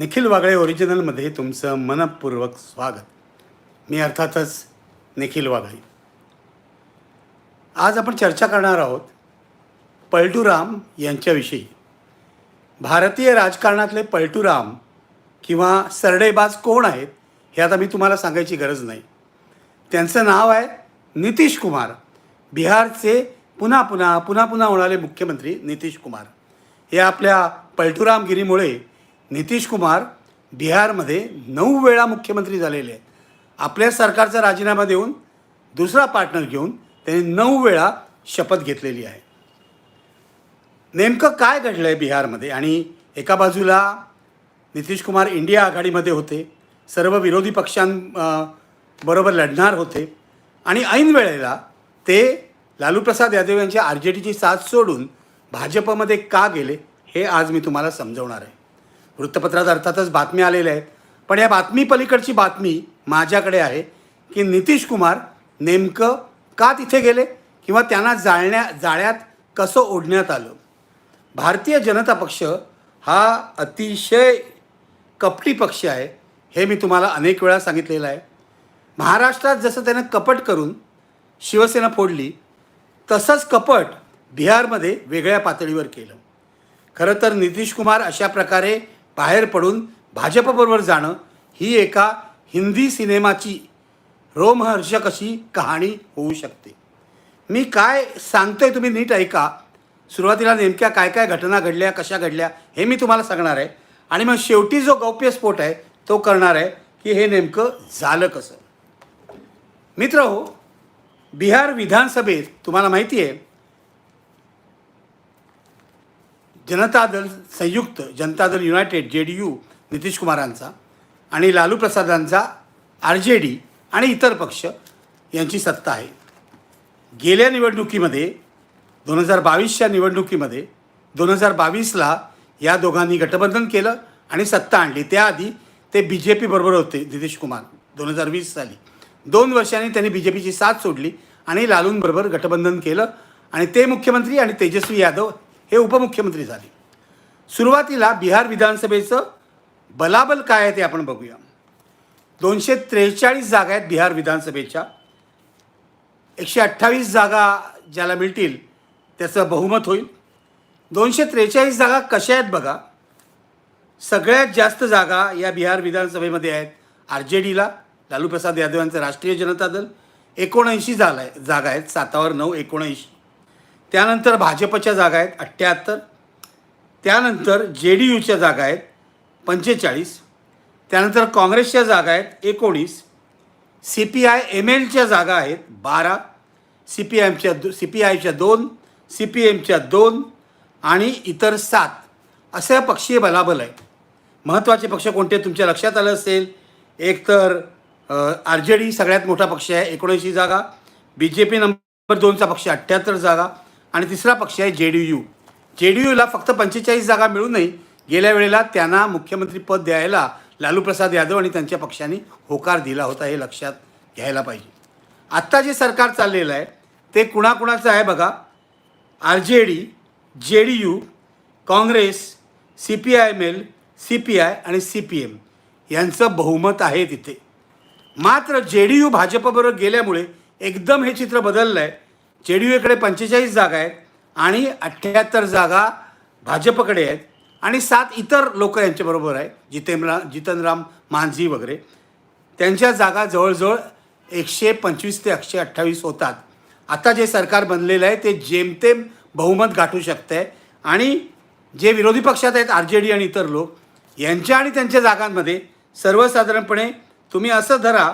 निखिल वागळे ओरिजिनलमध्ये तुमचं मनपूर्वक स्वागत. मी अर्थातच निखिल वागळे. आज आपण चर्चा करणार आहोत पलटूराम यांच्याविषयी. भारतीय राजकारणातले पलटूराम किंवा सरडेबाज कोण आहेत हे आता मी तुम्हाला सांगायची गरज नाही. त्यांचं नाव आहे नितीश कुमार. बिहारचे पुन्हा पुन्हा पुन्हा पुन्हा होणारे मुख्यमंत्री नितीश कुमार. हे आपल्या पलटूरामगिरीमुळे नितीश कुमार बिहारमध्ये नऊ वेळा मुख्यमंत्री झालेले आहेत. आपल्या सरकारचा राजीनामा देऊन दुसरा पार्टनर घेऊन त्यांनी नऊ वेळा शपथ घेतलेली आहे. नेमकं काय घडलं आहे बिहारमध्ये? आणि एका बाजूला नितीश कुमार इंडिया आघाडीमध्ये होते. सर्व विरोधी पक्षां बरोबर लढणार होते. आणि ऐन वेळेला ते लालू प्रसाद यादव यांच्या आर जे टीची साथ सोडून भाजपमध्ये का गेले हे आज मी तुम्हाला समजवणार आहे. वृत्तपत्रात अर्थातच बातम्या आलेल्या आहेत. पण या बातमी पलीकडची बातमी माझ्याकडे आहे की नितीश कुमार नेमकं का तिथे गेले किंवा त्यांना जाळण्या जाळ्यात कसं ओढण्यात आलं? भारतीय जनता पक्ष हा अतिशय कपटी पक्ष आहे हे मी तुम्हाला अनेक वेळा सांगितलेलं आहे. महाराष्ट्रात जसं त्यानं कपट करून शिवसेना फोडली तसंच कपट बिहारमध्ये वेगळ्या पातळीवर केलं. खरं तर नितीश कुमार अशा प्रकारे बाहेर पडून भाजपबरोबर जाणं ही एका हिंदी सिनेमाची रोमहर्षक अशी कहाणी होऊ शकते. मी काय सांगतोय तुम्ही नीट ऐका. सुरुवातीला नेमक्या काय काय घटना घडल्या कशा घडल्या हे मी तुम्हाला सांगणार आहे. आणि मग शेवटी जो गौप्यस्फोट आहे तो करणार आहे की हे नेमकं झालं कसं? मित्र हो बिहार विधानसभेत तुम्हाला माहिती आहे जनता दल संयुक्त जनता दल युनायटेड जे डी यू नितीश कुमारांचा आणि लालू प्रसादांचा आर जे डी आणि इतर पक्ष यांची सत्ता आहे. गेल्या निवडणुकीमध्ये दोन हजार बावीसच्या निवडणुकीमध्ये दोन हजार बावीसला या दोघांनी गठबंधन केलं आणि सत्ता आणली. त्याआधी ते बी जे पीबरोबर होते नितीश कुमार दोन हजार वीस साली. दोन वर्षांनी त्यांनी बी जे पीची साथ सोडली आणि लालूंबरोबर गठबंधन केलं. आणि ते मुख्यमंत्री आणि तेजस्वी यादव हे उपमुख्यमंत्री झाले. सुरुवातीला बिहार विधानसभेचं बलाबल काय आहे ते आपण बघूया. दोनशे त्रेचाळीस जागा आहेत बिहार विधानसभेच्या. एकशे अठ्ठावीस जागा ज्याला मिळतील त्याचं बहुमत होईल. दोनशे त्रेचाळीस जागा कशा आहेत बघा. सगळ्यात जास्त जागा या बिहार विधानसभेमध्ये आहेत आर जे डीला लालू प्रसाद यादव यांचं राष्ट्रीय जनता दल. एकोणऐंशी जागा आहे जागा आहेत सातावर नऊ एकोणऐंशी. त्यानंतर भाजपच्या जागा आहेत अठ्ठ्याहत्तर. त्यानंतर जे डी यूच्या जागा आहेत पंचेचाळीस. त्यानंतर काँग्रेसच्या जागा आहेत एकोणीस. सी पी आय एम एलच्या जागा आहेत बारा. सी पी एमच्या दो सी पी आयच्या दोन सी पी एमच्या दोन आणि इतर सात. असे पक्षीय बलाबल आहे महत्त्वाचे पक्ष कोणते तुमच्या लक्षात आलं असेल? एक तर आर जे डी सगळ्यात मोठा पक्ष आहे एकोणऐंशी जागा. बी जे पी नंबर दोनचा पक्ष अठ्ठ्याहत्तर जागा. आणि तिसरा पक्ष आहे J D U J D यूला फक्त पंचेचाळीस जागा मिळूनही गेल्या वेळेला त्यांना मुख्यमंत्रीपद द्यायला लालू प्रसाद यादव आणि त्यांच्या पक्षाने होकार दिला होता हे लक्षात घ्यायला पाहिजे. आत्ता जे सरकार चाललेलं आहे ते कुणाकुणाचं आहे बघा? R J D J D U Congress C P I M L C P I आणि सी पी एम. यांचं बहुमत आहे तिथे. मात्र जे डी यू भाजपबरोबर गेल्यामुळे एकदम हे चित्र बदललं आहे जे डी यूकडे पंचेचाळीस जागा आहेत आणि अठ्ठ्याहत्तर जागा भाजपकडे आहेत आणि सात इतर लोक यांच्याबरोबर आहे जितेंद्र जितनराम मांझी वगैरे. त्यांच्या जागा जवळजवळ एकशे पंचवीस ते एकशे अठ्ठावीस होतात. आता जे सरकार बनलेलं आहे ते जेमतेम बहुमत गाठू शकतं आहे आणि जे विरोधी पक्षात आहेत आर जे डी आणि इतर लोक यांच्या आणि त्यांच्या जागांमध्ये सर्वसाधारणपणे तुम्ही असं धरा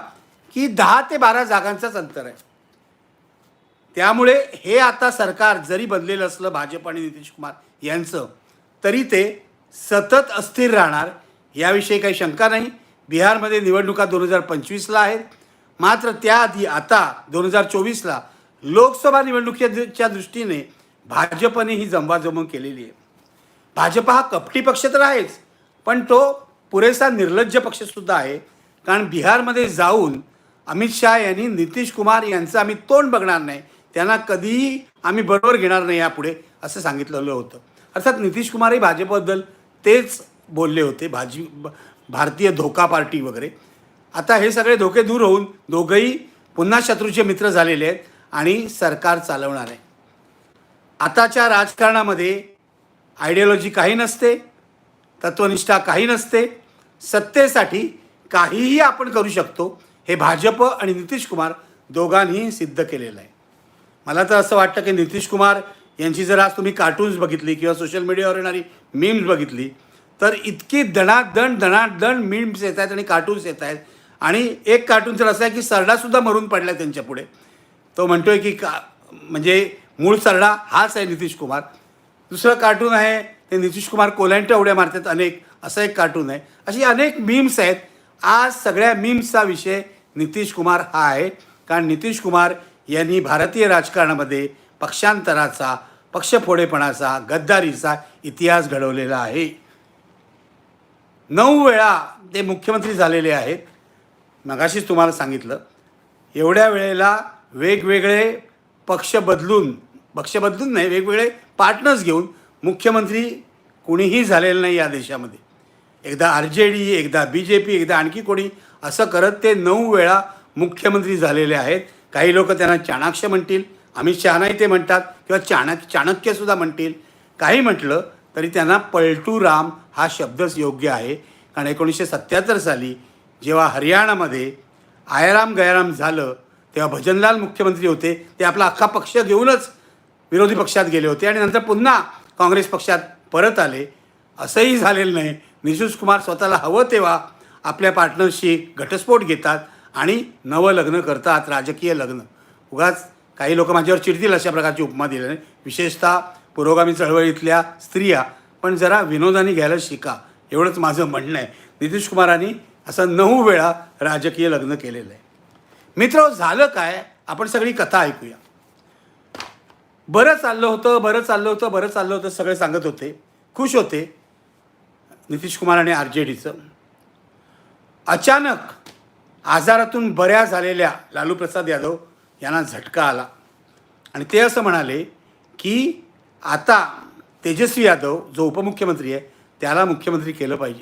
की दहा ते बारा जागांचंच अंतर आहे. त्यामुळे हे आता सरकार जरी बदलेलं असलं भाजप आणि नितीश कुमार यांचं तरी ते सतत अस्थिर राहणार याविषयी काही शंका नाही. बिहारमध्ये निवडणुका दोन हजार पंचवीसला आहेत. मात्र त्याआधी आता दोन हजार चोवीसला लोकसभा निवडणुकीच्या दृष्टीने भाजपने ही जमवाजमव केलेली आहे. भाजप हा कपटी पक्ष तर आहेच पण तो पुरेसा निर्लज्ज पक्षसुद्धा आहे. कारण बिहारमध्ये जाऊन अमित शहा यांनी नितीश कुमार यांचं आम्ही तोंड बघणार नाही. त्यांना कधीही आम्ही बरोबर घेणार नाही यापुढे असं सांगितलेलं होतं. अर्थात नितीश कुमारही भाजपबद्दल तेच बोलले होते भाजी भारतीय धोका पार्टी वगैरे. आता हे सगळे धोके दूर होऊन दोघंही पुन्हा शत्रूचे मित्र झालेले आहेत आणि सरकार चालवणार आहे. आताच्या राजकारणामध्ये आयडिओलॉजी काही नसते तत्वनिष्ठा काही नसते सत्तेसाठी काहीही आपण करू शकतो हे भाजप आणि नितीश कुमार दोघांनीही सिद्ध केलेलं आहे. मला तर असं वाटतं की नितीश कुमार यांची जर आज तुम्ही कार्टून्स बघितली किंवा सोशल मीडियावर येणारी मीम्स बघितली तर इतकी दणादण दणादण मीम्स येत आहेत आणि कार्टून्स येत आहेत. आणि एक कार्टून तर असं आहे की सरडासुद्धा मरून पडला आहे त्यांच्या पुढे. तो आहे की का म्हणजे मूळ सरडा हाच आहे नितीश कुमार. दुसरं कार्टून आहे ते नितीश कुमार कोल्यांच्या उड्या मारतात अनेक असं एक कार्टून आहे. अशी अनेक मीम्स आहेत. आज सगळ्या मीम्सचा विषय नितीश कुमार हा आहे. कारण नितीश कुमार यांनी भारतीय राजकारणामध्ये पक्षांतराचा पक्षफोडेपणाचा गद्दारीचा इतिहास घडवलेला आहे. नऊ वेळा ते मुख्यमंत्री झालेले आहेत. मगाशीच तुम्हाला सांगितलं एवढ्या वेळेला वेगवेगळे पक्ष बदलून पक्ष बदलून नाही वेगवेगळे पार्टनर्स घेऊन मुख्यमंत्री कुणीही झालेलं नाही या देशामध्ये. एकदा आर जे डी एकदा बी जे पी एकदा आणखी कोणी असं करत ते नऊ वेळा मुख्यमंत्री झालेले आहेत. काही लोक त्यांना चाणाक्ष म्हणतील अमित शहानाही ते म्हणतात किंवा चाणक चाणक्यसुद्धा म्हणतील. काही म्हटलं तरी त्यांना पलटू राम हा शब्दच योग्य आहे. कारण एकोणीसशे सत्त्याहत्तर साली जेव्हा हरियाणामध्ये आयराम गयाराम झालं तेव्हा भजनलाल मुख्यमंत्री होते ते आपला अख्खा पक्ष घेऊनच विरोधी पक्षात गेले होते. आणि नंतर पुन्हा काँग्रेस पक्षात परत आले. असंही झालेलं नाही. निशूष कुमार स्वतःला हवं तेव्हा आपल्या पार्टनरशी घटस्फोट घेतात. आणि नवं लग्न करतात राजकीय लग्न. उगाच काही लोक माझ्यावर चिडतील अशा प्रकारची उपमा दिल्याने विशेषतः पुरोगामी चळवळीतल्या स्त्रिया. पण जरा विनोदाने घ्यायला शिका. एवढंच माझं म्हणणं आहे. नितीश कुमारांनी असं नऊ वेळा राजकीय लग्न केलेलं आहे. मित्र झालं काय? आपण सगळी कथा ऐकूया. बरं चाललं होतं बरं चाललं होतं बरं चाललं होतं सगळे सांगत होते. खुश होते. नितीश कुमार आणि आर जे डीचं. अचानक आजारातून बऱ्या झालेल्या लालू प्रसाद यादव यांना झटका आला. आणि ते असं म्हणाले की आता तेजस्वी यादव जो उपमुख्यमंत्री आहे त्याला मुख्यमंत्री केलं पाहिजे.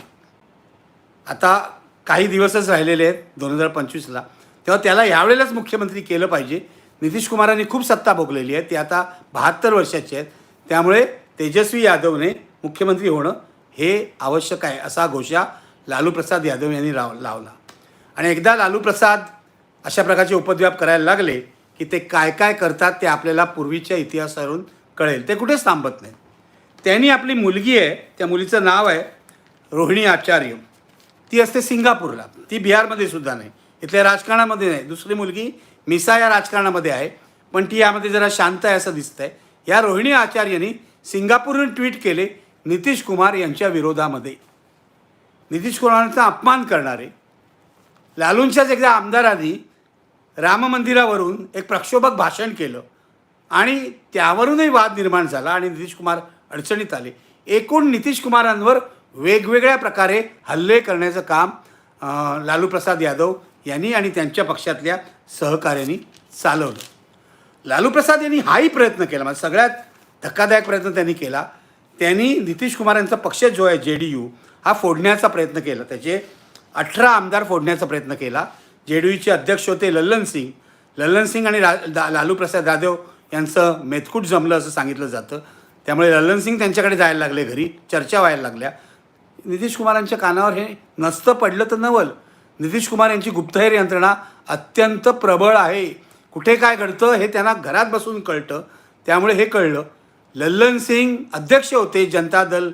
आता काही दिवसच राहिलेले आहेत दोन हजार पंचवीसला. तेव्हा त्याला यावेळेलाच मुख्यमंत्री केलं पाहिजे. नितीश कुमारांनी खूप सत्ता भोगलेली आहे ते आता बहात्तर वर्षाचे आहेत. त्यामुळे तेजस्वी यादवने मुख्यमंत्री होणं हे आवश्यक आहे असा घोषा लालू प्रसाद यादव यांनी राव लावला. आणि एकदा लालू प्रसाद अशा प्रकारचे उपद्व्याप करायला लागले की ते काय काय करतात ते आपल्याला पूर्वीच्या इतिहासावरून कळेल. ते कुठेच थांबत नाही त्यांनी आपली मुलगी आहे त्या मुलीचं नाव आहे रोहिणी आचार्य. ती असते सिंगापूरला. ती बिहारमध्ये सुद्धा नाही. इथल्या राजकारणामध्ये नाही. दुसरी मुलगी मिसा या राजकारणामध्ये आहे. पण ती यामध्ये जरा शांत आहे असं दिसतंय. या रोहिणी आचार्यनी सिंगापूरहून ट्विट केले नितीश कुमार यांच्या विरोधामध्ये. नितीश कुमारांचा अपमान करणारे. लालूंच्याच एकदा आमदारांनी राम मंदिरावरून एक प्रक्षोभक भाषण केलं आणि त्यावरूनही वाद निर्माण झाला आणि नितीश कुमार अडचणीत आले. एकूण नितीश कुमारांवर वेगवेगळ्या प्रकारे हल्ले करण्याचं काम लालू प्रसाद यादव यांनी आणि त्यांच्या पक्षातल्या सहकार्यांनी चालवलं. लालू प्रसाद यांनी हाही प्रयत्न केला म्हणजे सगळ्यात धक्कादायक प्रयत्न त्यांनी केला. त्यांनी नितीश कुमार यांचा पक्ष जो आहे जे डी यू हा फोडण्याचा प्रयत्न केला. त्याचे अठरा आमदार फोडण्याचा प्रयत्न केला. जे डी यूचे अध्यक्ष होते लल्लन सिंग. लल्लन सिंग आणि रा दा- लालू प्रसाद यादव यांचं मेतकूट जमलं असं सांगितलं जातं. त्यामुळे लल्लन सिंग त्यांच्याकडे जायला लागले घरी चर्चा व्हायला लागल्या. नितीश कुमारांच्या कानावर हे नसतं पडलं तर नवल. नितीश कुमार यांची गुप्तहेर यंत्रणा अत्यंत प्रबळ आहे. कुठे काय घडतं हे त्यांना घरात बसून कळतं. त्यामुळे हे कळलं. लल्लन सिंग अध्यक्ष होते जनता दल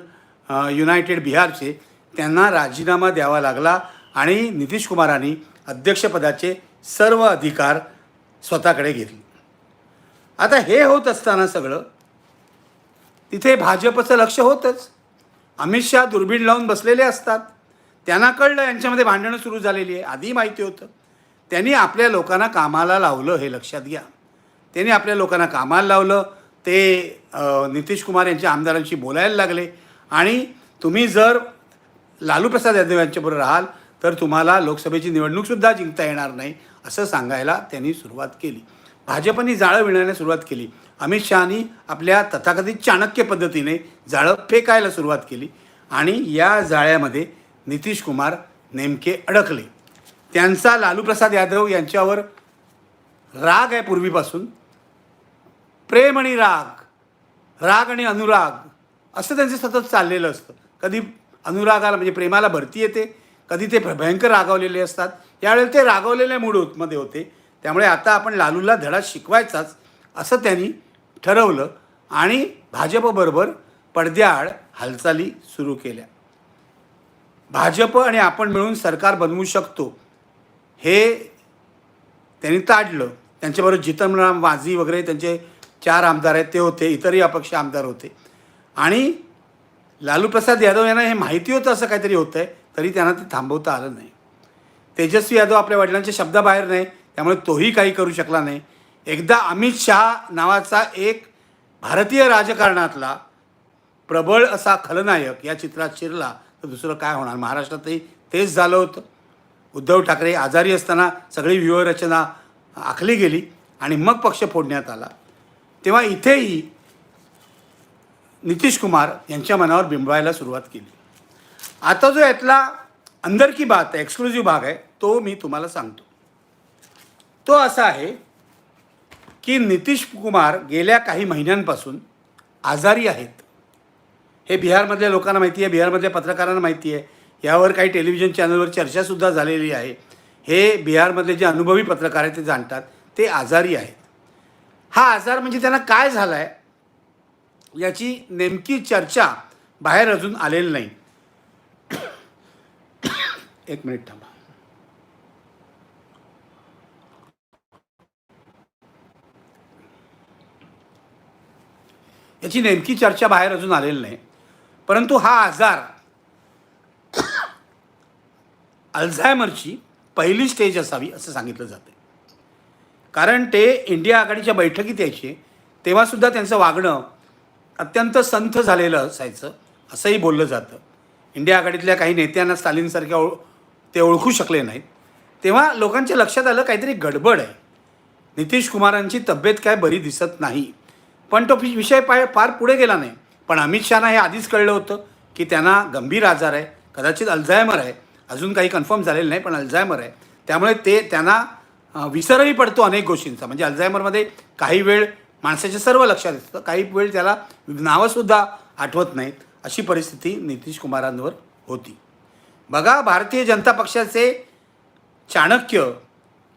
युनायटेड बिहारचे. त्यांना राजीनामा द्यावा लागला आणि नितीश कुमारांनी अध्यक्षपदाचे सर्व अधिकार स्वतःकडे घेतले. आता हे होत असताना सगळं तिथे भाजपचं लक्ष होतंच. अमित शहा दुर्बीण लावून बसलेले असतात. त्यांना कळलं यांच्यामध्ये भांडणं सुरू झालेली आहे आधी माहिती होतं. त्यांनी आपल्या लोकांना कामाला लावलं हे लक्षात घ्या. त्यांनी आपल्या लोकांना कामाला लावलं ते नितीश कुमार यांच्या आमदारांशी बोलायला लागले. आणि तुम्ही जर लालू प्रसाद यादव यांच्याबरोबर राहाल तर तुम्हाला लोकसभेची निवडणूकसुद्धा जिंकता येणार नाही असं सांगायला त्यांनी सुरुवात केली. भाजपने जाळं विणण्यास सुरुवात केली. अमित शहानी आपल्या तथाकथित चाणक्य पद्धतीने जाळं फेकायला सुरुवात केली आणि या जाळ्यामध्ये नितीश कुमार नेमके अडकले. त्यांचा लालू प्रसाद यादव यांच्यावर राग आहे पूर्वीपासून. प्रेम आणि राग राग आणि अनुराग असं त्यांचं सतत चाललेलं असतं. कधी अनुरागाला म्हणजे प्रेमाला भरती येते. कधी ते भयंकर रागावलेले असतात. यावेळेला ते रागावलेल्या मूडमध्ये होते. त्यामुळे आता आपण लालूला धडा शिकवायचाच असं त्यांनी ठरवलं आणि भाजपबरोबर पडद्याआड हालचाली सुरू केल्या. भाजप आणि आपण मिळून सरकार बनवू शकतो हे त्यांनी ताडलं. त्यांच्याबरोबर जितनराम वाझी वगैरे त्यांचे चार आमदार आहेत ते होते. इतरही अपक्ष आमदार होते. आणि लालू प्रसाद यादव यांना हे माहिती होतं असं काहीतरी होतं आहे तरी त्यांना ते थांबवता आलं नाही. तेजस्वी यादव आपल्या वडिलांच्या शब्दाबाहेर नाही त्यामुळे तोही काही करू शकला नाही. एकदा अमित शहा नावाचा एक भारतीय राजकारणातला प्रबळ असा खलनायक या चित्रात शिरला तर दुसरं काय होणार? महाराष्ट्रातही तेच झालं होतं. उद्धव ठाकरे आजारी असताना सगळी व्यूहरचना आखली गेली आणि मग पक्ष फोडण्यात आला. तेव्हा इथेही नितीश कुमार यांच्या मनावर बिंबवायला सुरुवात केली. आता जो यातला अंदर की बात आहे एक्सक्लुझिव्ह भाग आहे तो मी तुम्हाला सांगतो. तो असा आहे की नितीश कुमार गेल्या काही महिन्यांपासून आजारी आहेत. हे बिहारमधल्या लोकांना माहिती आहे बिहारमधल्या पत्रकारांना माहिती आहे यावर काही टेलिव्हिजन चॅनलवर चर्चासुद्धा झालेली आहे. हे बिहारमधले जे अनुभवी पत्रकार आहेत ते जाणतात ते आजारी आहेत. हा आजार म्हणजे त्यांना काय झाला आहे याची नेमकी चर्चा बाहेर अजून आलेली नाही. एक मिनिट थांबा. याची नेमकी चर्चा बाहेर अजून आलेली नाही. परंतु हा आजार अल्झायमरची पहिली स्टेज असावी असं सांगितलं जाते कारण ते इंडिया आघाडीच्या बैठकीत यायचे तेव्हासुद्धा त्यांचं वागणं अत्यंत संथ झालेलं असायचं. असंही बोललं जातं. इंडिया आघाडीतल्या काही नेत्यांना स्टालिनसारख्या ओळ ते ओळखू शकले नाहीत. तेव्हा लोकांच्या लक्षात आलं काहीतरी गडबड आहे. नितीश कुमारांची तब्येत काय बरी दिसत नाही. पण तो विषय पाय फार पुढे गेला नाही. पण अमित शहाना हे आधीच कळलं होतं की त्यांना गंभीर आजार आहे. कदाचित अल्झायमर आहे. अजून काही कन्फर्म झालेलं नाही पण अल्झायमर आहे. त्यामुळे ते त्यांना विसरही पडतो अनेक गोष्टींचा. म्हणजे अल्झायमरमध्ये काही वेळ माणसाच्या सर्व लक्षात येतं. काही वेळ त्याला नावंसुद्धा आठवत नाहीत. अशी परिस्थिती नितीश कुमारांवर होती. बघा भारतीय जनता पक्षाचे चाणक्य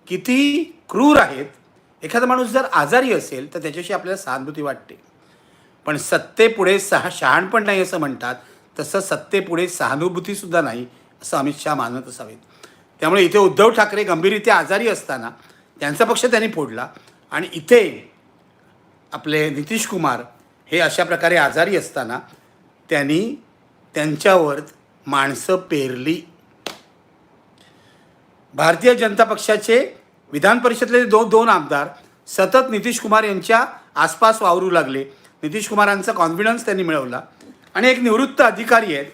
किती क्रूर आहेत एखादा माणूस जर आजारी असेल तर त्याच्याशी आपल्याला सहानुभूती वाटते. पण सत्तेपुढे सहा शहाणपण नाही असं म्हणतात. तसं सत्तेपुढे सहानुभूतीसुद्धा नाही असं अमित शहा मानत असावेत. त्यामुळे इथे उद्धव ठाकरे गंभीररीत्या आजारी असताना त्यांचा पक्ष त्यांनी फोडला. आणि इथे आपले नितीश कुमार हे अशा प्रकारे आजारी असताना त्यांनी त्यांच्यावर माणसं पेरली. भारतीय जनता पक्षाचे विधान परिषदेतले दो दोन आमदार सतत नितीश कुमार यांच्या आसपास वावरू लागले. नितीश कुमारांचा कॉन्फिडन्स त्यांनी मिळवला. आणि एक निवृत्त अधिकारी आहेत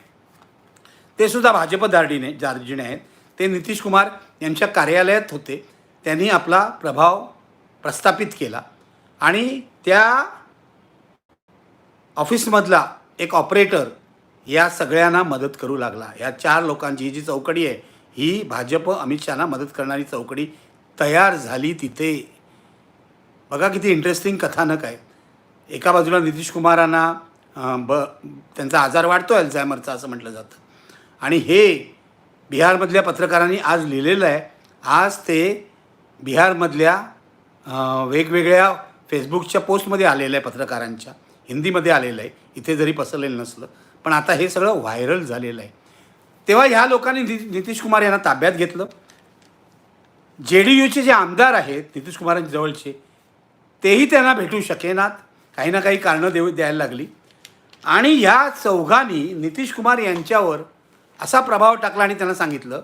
ते सुद्धा भाजप दार्डीने दार्जिने आहेत. ते नितीश कुमार यांच्या कार्यालयात होते. त्यांनी आपला प्रभाव प्रस्थापित केला. आणि त्या ऑफिसमधला एक ऑपरेटर या सगळ्यांना मदत करू लागला. या चार लोकांची ही जी चौकडी आहे ही भाजप अमित शहाना मदत करणारी चौकडी तयार झाली तिथे. बघा किती इंटरेस्टिंग कथानक आहे. एका बाजूला नितीश कुमारांना ब त्यांचा आजार वाढतो अल्झायमरचा असं म्हटलं जातं. आणि हे बिहारमधल्या पत्रकारांनी आज लिहिलेलं आहे. आज ते बिहारमधल्या वेगवेगळ्या फेसबुकच्या पोस्टमध्ये आलेलं आहे पत्रकारांच्या हिंदीमध्ये आलेलं आहे. इथे जरी पसरलेलं नसलं पण आता हे सगळं व्हायरल झालेलं आहे. तेव्हा ह्या लोकांनी नि नितीश कुमार यांना ताब्यात घेतलं. जे डी यूचे जे आमदार आहेत नितीश कुमारांच्या जवळचे तेही त्यांना भेटू शकेनात. काही ना काही कारणं देऊ द्यायला लागली. आणि ह्या चौघांनी नितीश कुमार यांच्यावर असा प्रभाव टाकला आणि त्यांना सांगितलं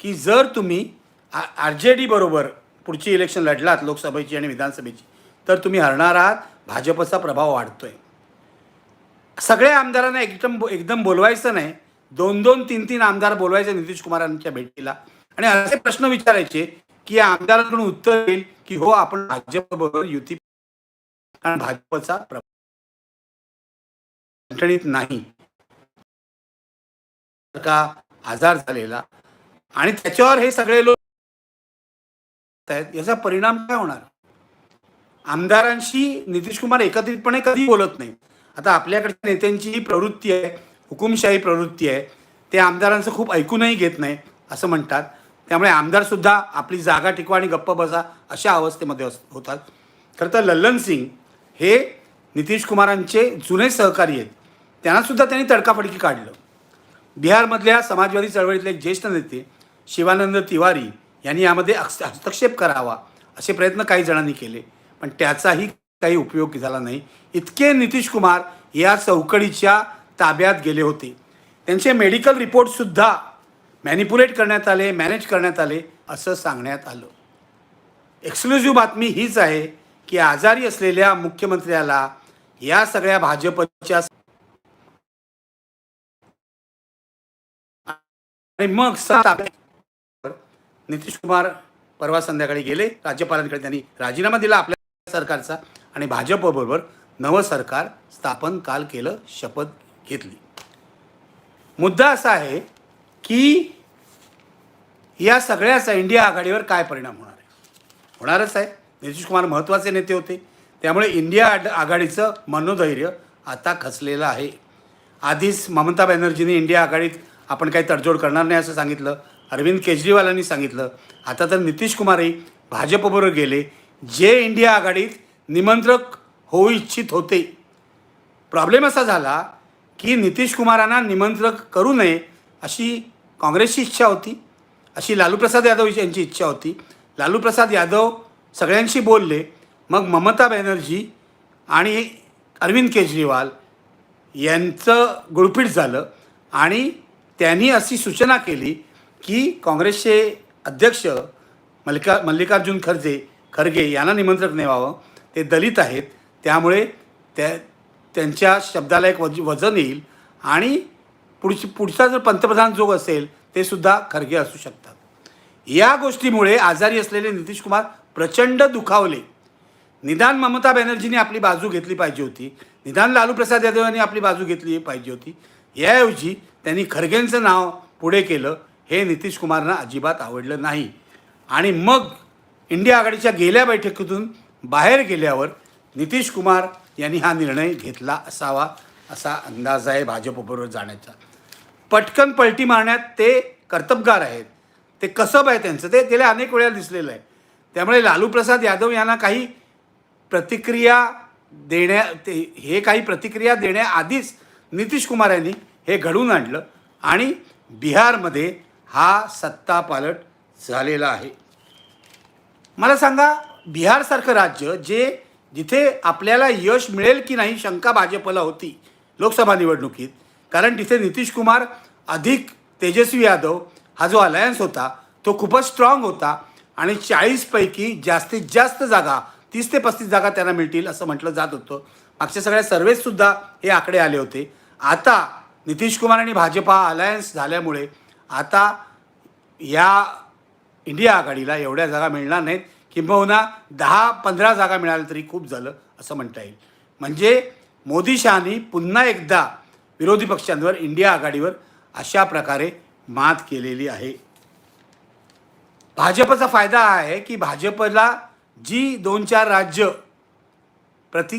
की जर तुम्ही आर जे डीबरोबर पुढची इलेक्शन लढलात लोकसभेची आणि विधानसभेची तर तुम्ही हरणार आहात. भाजपचा प्रभाव वाढतोय. सगळ्या आमदारांना एकदम एकदम बोलवायचं नाही. दोन दोन तीन तीन आमदार बोलवायचे नितीश कुमारांच्या भेटीला. आणि असे प्रश्न विचारायचे की या आमदारांकडून उत्तर येईल की हो आपण भाजपबरोबर युती कारण भाजपचा प्रभाव नाही. का आजार झालेला. आणि त्याच्यावर हे सगळे लोक याचा परिणाम काय होणार? आमदारांशी नितीश कुमार एकत्रितपणे कधी बोलत नाही. आता आपल्याकडच्या नेत्यांची ही प्रवृत्ती आहे हुकुमशाही प्रवृत्ती आहे ते आमदारांचं खूप ऐकूनही घेत नाही असं म्हणतात. त्यामुळे आमदारसुद्धा आपली जागा टिकवा आणि गप्प बसा अशा अवस्थेमध्ये अस- होतात. खरं तर लल्लन सिंग हे नितीश कुमारांचे जुने सहकारी आहेत. त्यांनासुद्धा त्यांनी तडकाफडकी काढलं. बिहारमधल्या समाजवादी चळवळीतले एक ज्येष्ठ नेते शिवानंद तिवारी यांनी यामध्ये हस्तक्षेप करावा असे प्रयत्न काही जणांनी केले. पण त्याचाही काही उपयोग झाला नाही. इतके नितीश कुमार या चौकडीच्या ताब्यात गेले होते. त्यांचे मेडिकल रिपोर्टसुद्धा मॅनिपुलेट करण्यात आले मॅनेज करण्यात आले असं सांगण्यात आलं. एक्सक्लुझिव्ह बातमी हीच आहे की आजारी असलेल्या मुख्यमंत्र्याला या सगळ्या भाजपच्या आणि मग सात नितीश कुमार परवा संध्याकाळी गेले. राज्यपालांकडे त्यांनी राजीनामा दिला. आपल्या सरकारचा आणि भाजपबरोबर नवं सरकार स्थापन काल केलं शपथ घेतली. मुद्दा असा आहे की या सगळ्याचा इंडिया आघाडीवर काय परिणाम होणार आहे? होणारच आहे. नितीश कुमार महत्त्वाचे नेते होते. त्यामुळे इंडिया आड- आघाडीचं मनोधैर्य आता खचलेलं आहे. आधीच ममता बॅनर्जीने इंडिया आघाडीत आपण काही तडजोड करणार नाही असं सांगितलं. अरविंद केजरीवालांनी सांगितलं. आता तर नितीश कुमारही भाजपबरोबर गेले. जे इंडिया आघाडीत निमंत्रक होऊ इच्छित होते. प्रॉब्लेम असा झाला की नितीश कुमारांना निमंत्रक करू नये अशी काँग्रेसची इच्छा होती अशी लालू प्रसाद यादव यांची इच्छा होती. लालू प्रसाद यादव सगळ्यांशी बोलले मग ममता बॅनर्जी आणि अरविंद केजरीवाल यांचं गुळपीट झालं आणि त्यांनी अशी सूचना केली की काँग्रेसचे अध्यक्ष मल्लिका मल्लिकार्जुन खरजे खरगे यांना निमंत्रक नेवावं ते दलित आहेत. त्यामुळे त्या त्यांच्या शब्दाला एक वज वजन येईल. आणि पुढची पुढचा जर पंतप्रधान जोग असेल ते सुद्धा खरगे असू शकतात. या गोष्टीमुळे आजारी असलेले नितीश कुमार प्रचंड दुखावले. निदान ममता बॅनर्जीने आपली बाजू घेतली पाहिजे होती. निदान लालू प्रसाद यादव यांनी आपली बाजू घेतली पाहिजे होती. याऐवजी त्यांनी खरगेंचं नाव पुढे केलं. हे नितीश कुमारना अजिबात आवडलं नाही. आणि मग इंडिया आघाडीच्या गेल्या बैठकीतून बाहेर गेल्यावर नितीश कुमार यांनी हा निर्णय घेतला असावा असा अंदाज आहे भाजपबरोबर जाण्याचा. पटकन पलटी मारण्यात ते कर्तबगार आहेत. ते कसब आहे त्यांचं. ते गेल्या अनेक वेळा दिसलेलं आहे. त्यामुळे लालू प्रसाद यादव यांना काही प्रतिक्रिया देण्या ते हे काही प्रतिक्रिया देण्याआधीच नितीश कुमार यांनी हे घडवून आणलं आणि बिहारमध्ये हा सत्तापालट झालेला आहे. मला सांगा बिहारसारखं राज्य जे जिथे आपल्याला यश मिळेल की नाही शंका भाजपला होती लोकसभा निवडणुकीत कारण तिथे नितीश कुमार अधिक तेजस्वी यादव हा जो अलायन्स होता तो खूपच स्ट्रॉंग होता आणि चाळीसपैकी जास्तीत जास्त जागा तीस ते पस्तीस जागा त्यांना मिळतील असं म्हटलं जात होतं. मागच्या सगळ्या सर्वेसुद्धा हे आकडे आले होते. आता नितीश कुमार आणि भाजपा अलायन्स झाल्यामुळे आता या इंडिया आघाडीला एवढ्या जागा मिळणार नाहीत किंबहुना दहा पंधरा जागा मिळाल्या तरी खूप झालं असं म्हणता येईल. म्हणजे मोदी शहानी पुन्हा एकदा विरोधी पक्षांवर इंडिया आघाडीवर अशा प्रकारे मात केलेली आहे. भाजपचा फायदा हा आहे की भाजपला जी दोन चार राज्य प्रति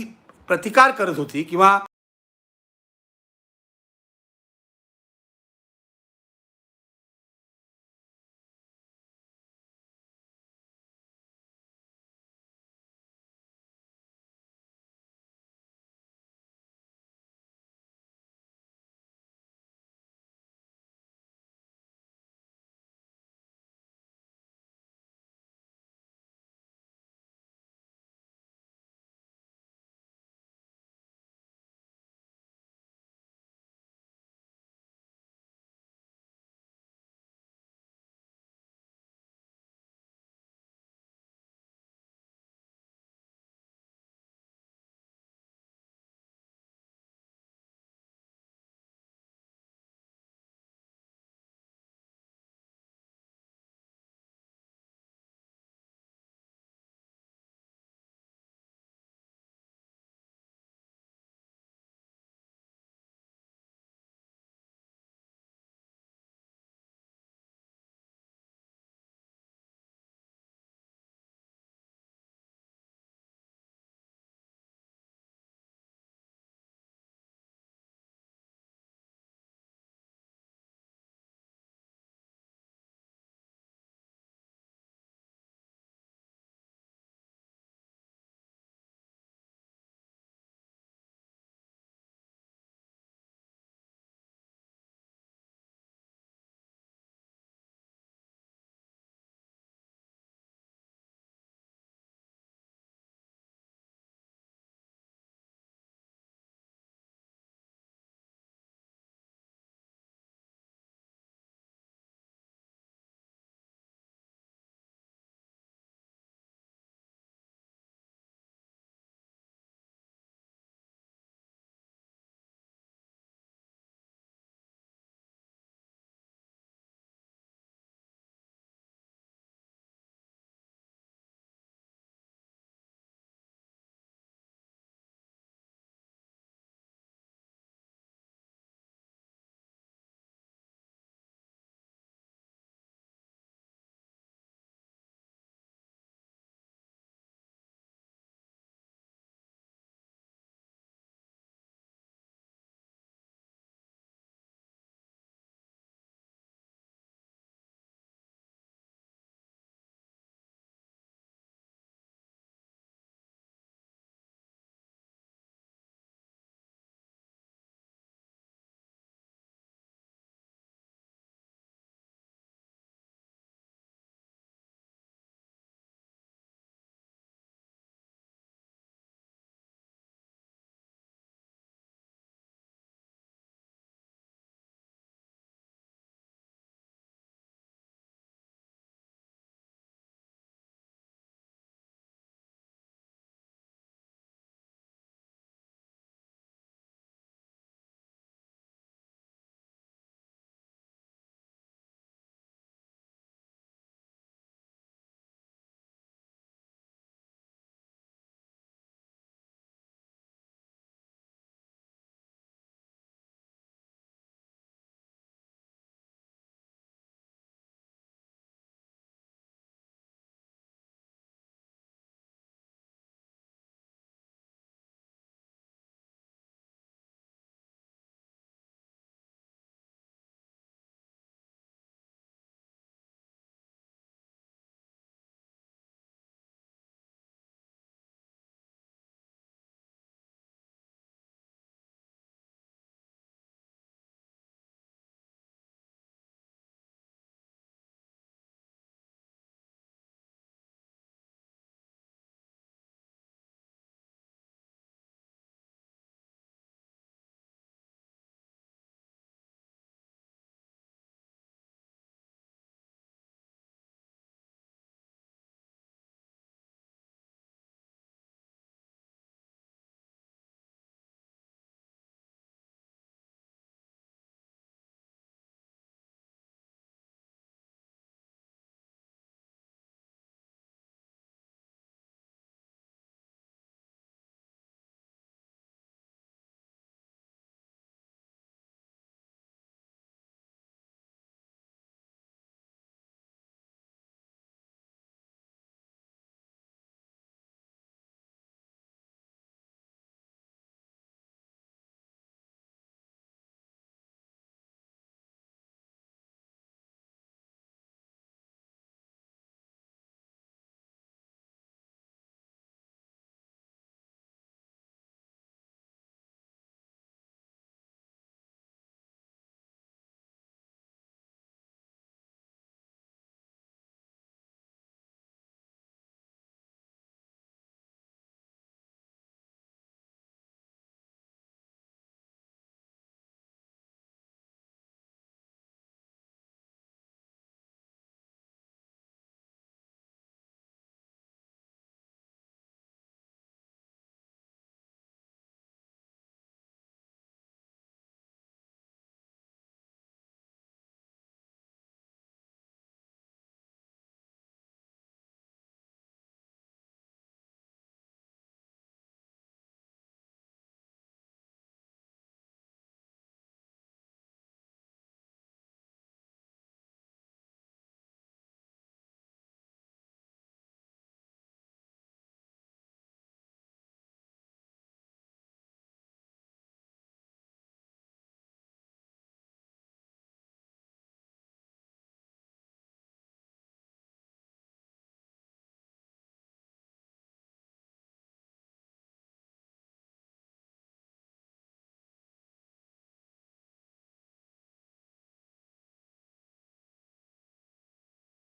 प्रतिकार करत होती किंवा